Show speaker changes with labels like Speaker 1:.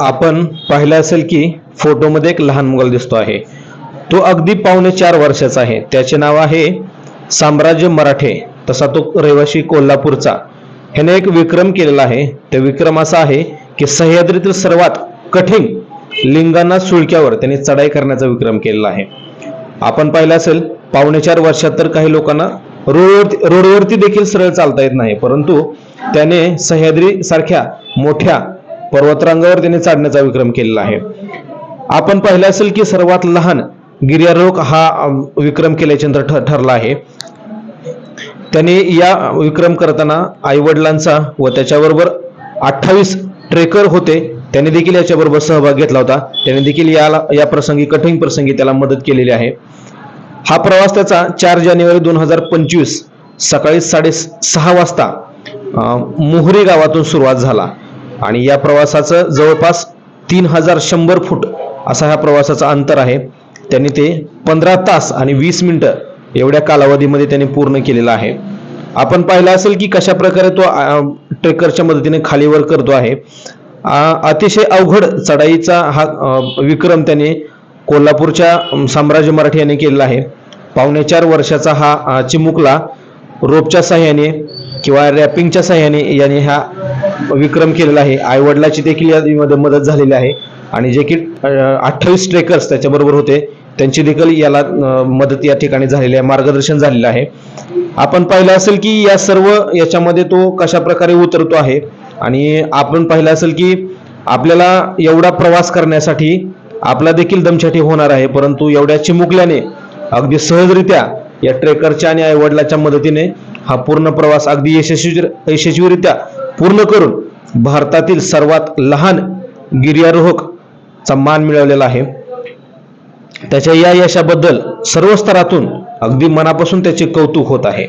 Speaker 1: आपण पाहिलं असेल की फोटोमध्ये एक लहान मुलगा दिसतो आहे. तो अगदी पावणे चार वर्षाचा आहे. त्याचे नाव आहे साम्राज्य मराठे. तसा तो रहिवासी कोल्हापूरचा. ह्याने एक विक्रम केलेला आहे. ते विक्रम असा आहे की सह्याद्रीतील सर्वात कठीण लिंगांना सुळक्यावर त्यांनी चढाई करण्याचा विक्रम केलेला आहे. आपण पाहिलं असेल पावणे चार वर्षात तर काही लोकांना रोडवरती रोडवरती देखील सरळ चालता येत नाही. परंतु त्याने सह्याद्री सारख्या मोठ्या पर्वतरांगावर त्याने चढण्याचा विक्रम केलेला आहे. आपण पाहिलं असेल की सर्वात लहान गिर्यारोहक हा विक्रम केल्याचे नंतर ठरला आहे. त्याने या विक्रम करताना आईवडिलांचा व त्याच्याबरोबर अठ्ठावीस ट्रेकर होते. त्याने देखील याच्याबरोबर सहभाग घेतला होता. त्याने देखील याला या प्रसंगी कठीण प्रसंगी त्याला मदत केलेली आहे. हा प्रवास त्याचा चार जानेवारी दोन हजार पंचवीस सकाळी साडे सहा वाजता मोहरी गावातून सुरुवात झाला. आणि या प्रवासाचं जवळपास तीन हजार शंभर फूट असा ह्या प्रवासाचा अंतर आहे. त्यांनी ते पंधरा तास आणि वीस मिनटं एवढ्या कालावधीमध्ये त्यांनी पूर्ण केलेला आहे. आपण पाहिलं असेल की कशा प्रकारे तो ट्रेकरच्या मदतीने खालीवर करतो आहे. अतिशय अवघड चढाईचा हा विक्रम त्याने कोल्हापूरच्या साम्राज्य मराठी याने केलेला आहे. पावणे चार वर्षाचा हा चिमुकला रोपच्या साह्याने किंवा रॅपिंगच्या साह्याने याने ह्या विक्रम केलेला आहे. आईवडिलाची देखील देखील यामध्ये मदत झालेली आहे. आणि जे की अठ्ठावीस ट्रेकर्स त्याच्याबरोबर होते. त्यांची देखील याला मदत या ठिकाणी झालेली आहे. मार्गदर्शन झालेलं आहे. आपण पाहिलं असेल की या सर्व याच्यामध्ये तो कशा प्रकारे उतरतो आहे. आणि आपण पाहिलं असेल की आपल्याला एवढा प्रवास करण्यासाठी आपला देखील दमछाटी होणार आहे. परंतु एवढ्या चिमुकल्याने अगदी सहजरित्या या ट्रेकरच्या आणि आईवडिलाच्या मदतीने हा पूर्ण प्रवास अगदी यशस्वी यशस्वीरित्या पूर्ण करून भारतातील सर्वात लहान गिर्यारोहकचा मान मिळवलेला आहे. त्याच्या या यशाबद्दल सर्व स्तरातून अगदी मनापासून त्याचे कौतुक होत आहे.